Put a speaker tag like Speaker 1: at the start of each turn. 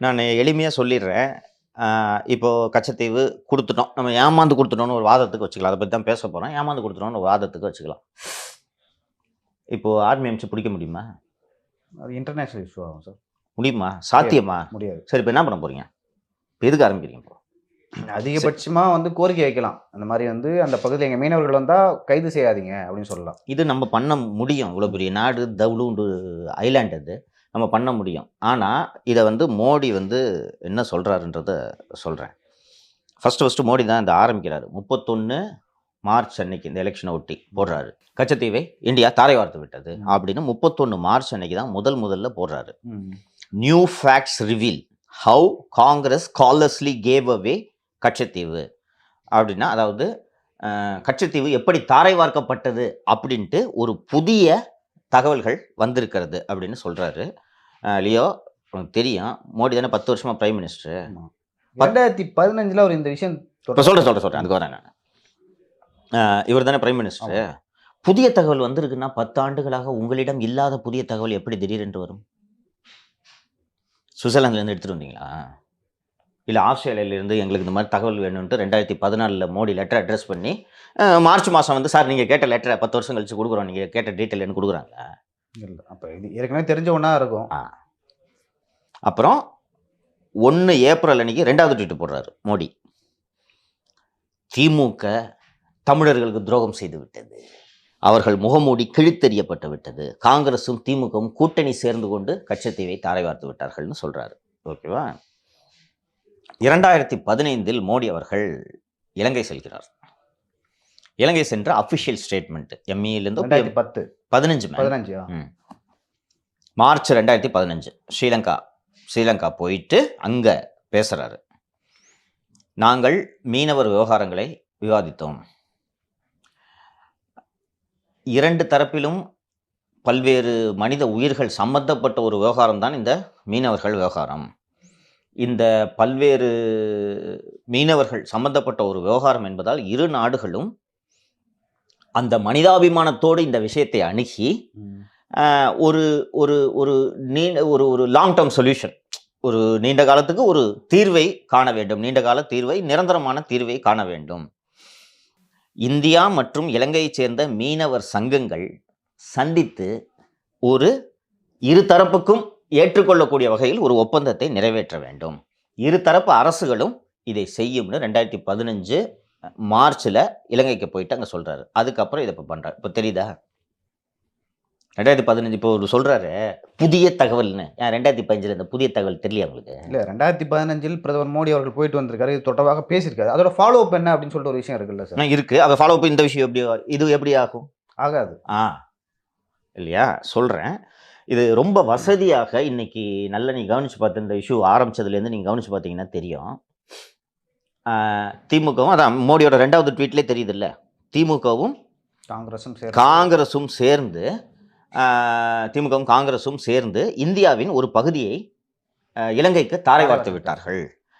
Speaker 1: நான் எளிமையாக சொல்லிடுறேன். ஆஹ் இப்போ கச்சத்தீவு கொடுத்துட்டோம். நம்ம ஏமாந்து கொடுத்துட்டோம்னு ஒரு வாதத்துக்கு வச்சுக்கலாம். அதை பற்றி தான் பேச போகிறோம் ஏமாந்து கொடுத்துட்டோம்னு ஒரு வாதத்துக்கு வச்சுக்கலாம். இப்போ ஆர்மி அமைச்சு பிடிக்க முடியுமா?
Speaker 2: அது இன்டர்நேஷனல் இஷ்யூ ஆகும் சார்
Speaker 1: முடியுமா? சாத்தியமா?
Speaker 2: முடியாது.
Speaker 1: சரி இப்போ என்ன பண்ண போறீங்க? இப்போ எதுக்கு ஆரம்பிக்கிறீங்க இப்போ?
Speaker 2: அதிகபட்சமா வந்து கோரிக்கை வைக்கலாம். அந்த மாதிரி வந்து அந்த பகுதியில் எங்க மீனவர்கள் வந்தா கைது செய்யாதீங்க அப்படின்னு சொல்லலாம்.
Speaker 1: இது நம்ம பண்ண முடியும். இவ்வளோ பெரிய நாடு தவுளுண்டு ஐலாண்ட் அது. நம்ம பண்ண முடியும். ஆனால் இதை வந்து மோடி வந்து என்ன சொல்கிறாருன்றத சொல்கிறேன் ஃபஸ்ட்டு ஃபஸ்ட்டு மோடி தான் இந்த ஆரம்பிக்கிறாரு. முப்பத்தொன்று மார்ச் அன்னைக்கு இந்த எலெக்ஷனை ஒட்டி போடுறாரு. கச்சத்தீவை இந்தியா தாரை வார்த்து விட்டது. அப்படின்னு முப்பத்தொன்று மார்ச் அன்னைக்கு தான் முதல் முதல்ல போடுறாரு. New facts reveal how Congress callously gave away Katchatheevu அப்படின்னா அதாவது கச்சத்தீவு எப்படி தாரை வார்க்கப்பட்டது அப்படின்ட்டு ஒரு புதிய தகவல்கள் வந்திருக்கிறது அப்படின்னு சொல்கிறாரு லியோ உனக்கு தெரியும். மோடி தானே பத்து வருஷமா பிரைம் மினிஸ்டர்
Speaker 2: ரெண்டாயிரத்தி பதினஞ்சுல அவர் இந்த விஷயம்
Speaker 1: இப்போ சொல்கிறேன் சொல்கிறேன் சொல்கிறேன் அதுக்கு வரேன் நான். இவர் தானே பிரைம் மினிஸ்டர் புதிய தகவல் வந்திருக்குன்னா பத்து ஆண்டுகளாக உங்களிடம் இல்லாத புதிய தகவல் எப்படி திடீரென்று வரும்? சுவிட்சர்லாந்துலேருந்து எடுத்துகிட்டு வந்தீங்களா? இல்லை ஆஸ்திரேலியாவிலேருந்து எங்களுக்கு இந்த மாதிரி தகவல் வேணும்ன்ட்டு ரெண்டாயிரத்தி பதினாலில் மோடி லெட்டர் அட்ரஸ் பண்ணி மார்ச் மாதம் வந்து சார் நீங்கள் கேட்ட லெட்டரை பத்து வருஷம் கழிச்சு கொடுக்குறோம். நீங்கள் கேட்ட டீட்டெயில் கொடுக்குறாங்களா?
Speaker 2: இல்ல அப்ப இது ஏற்கனவே தெரிஞ்ச ஒண்ணா இருக்கும்.
Speaker 1: அப்புறம் ஒன்று ஏப்ரல் அன்னைக்கு ரெண்டாவது ட்வீட் போடுறாரு மோடி. திமுக தமிழர்களுக்கு துரோகம் செய்து விட்டது. அவர்கள் முகமூடி கிழித்தெறியப்பட்டு விட்டது. காங்கிரஸும் திமுகவும் கூட்டணி சேர்ந்து கொண்டு கச்சத்தீவை தாரை வார்த்து விட்டார்கள்னு சொல்றாரு. ஓகேவா? இரண்டாயிரத்தி பதினைந்தில் மோடி அவர்கள் இலங்கை செல்கிறார். இலங்கை சென்ற அஃபிஷியல் ஸ்டேட்மெண்ட் எம்இலேருந்து
Speaker 2: பத்து.
Speaker 1: பதினஞ்சு.
Speaker 2: பதினஞ்சு.
Speaker 1: மார்ச் ரெண்டாயிரத்தி பதினஞ்சு. ஸ்ரீலங்கா ஸ்ரீலங்கா போயிட்டு அங்கே பேசுகிறாரு நாங்கள் மீனவர் விவகாரங்களை விவாதித்தோம். இரண்டு தரப்பிலும் பல்வேறு மனித உயிர்கள் சம்பந்தப்பட்ட ஒரு விவகாரம் தான் இந்த மீனவர்கள் விவகாரம். இந்த பல்வேறு மீனவர்கள் சம்பந்தப்பட்ட ஒரு விவகாரம் என்பதால் இரு நாடுகளும் அந்த மனிதாபிமானத்தோடு இந்த விஷயத்தை அணுகி ஒரு ஒரு ஒரு நீண்ட ஒரு ஒரு லாங் டேர்ம் சொல்யூஷன் ஒரு நீண்ட காலத்துக்கு ஒரு தீர்வை காண வேண்டும். நீண்ட கால தீர்வை நிரந்தரமான தீர்வை காண வேண்டும். இந்தியா மற்றும் இலங்கையைச் சேர்ந்த மீனவர் சங்கங்கள் சந்தித்து ஒரு இரு தரப்புக்கும் ஏற்றுக்கொள்ளக்கூடிய வகையில் ஒரு ஒப்பந்தத்தை நிறைவேற்ற வேண்டும். இரு தரப்பு அரசுகளும் இதை செய்யும்னு ரெண்டாயிரத்தி பதினஞ்சு மார்ச்சில் இலங்கைக்கு போயிட்டு அங்கே சொல்கிறாரு அதுக்கப்புறம் இதை இப்போ பண்ணுறாரு இப்போ தெரியுதா? ரெண்டாயிரத்தி பதினஞ்சு இப்போ ஒரு சொல்கிறாரு புதிய தகவல்னு. ஏன் ரெண்டாயிரத்தி பதினஞ்சில் இந்த புதிய தகவல் தெரியல உங்களுக்கு?
Speaker 2: இல்ல ரெண்டாயிரத்தி பதினஞ்சில் பிரதமர் மோடி அவர்கள் போயிட்டு வந்திருக்காரு. இது தொடர்பாக பேசியிருக்காரு. அதோட ஃபாலோ அப் என்ன அப்படின்னு சொல்லிட்டு ஒரு விஷயம் இருக்குல்ல சார்?
Speaker 1: ஆ, இருக்கு. அதை ஃபாலோ அப் இந்த விஷயம் எப்படி இது எப்படி ஆகும்?
Speaker 2: ஆகாது.
Speaker 1: ஆ இல்லையா? சொல்கிறேன் இது ரொம்ப வசதியாக இன்னைக்கு நல்ல நீ கவனிச்சு பார்த்து இந்த இஷ்யூ ஆரம்பிச்சதுலேருந்து நீங்கள் கவனிச்சு பார்த்தீங்கன்னா தெரியும். திமுகவும் அதான் மோடியோட ரெண்டாவது ட்வீட்லேயே தெரியுதுல்ல திமுகவும்
Speaker 2: காங்கிரஸும்
Speaker 1: காங்கிரஸும் சேர்ந்து திமுகவும் காங்கிரஸும் சேர்ந்து இந்தியாவின் ஒரு பகுதியை இலங்கைக்கு தாரை வார்த்து விட்டார்கள்.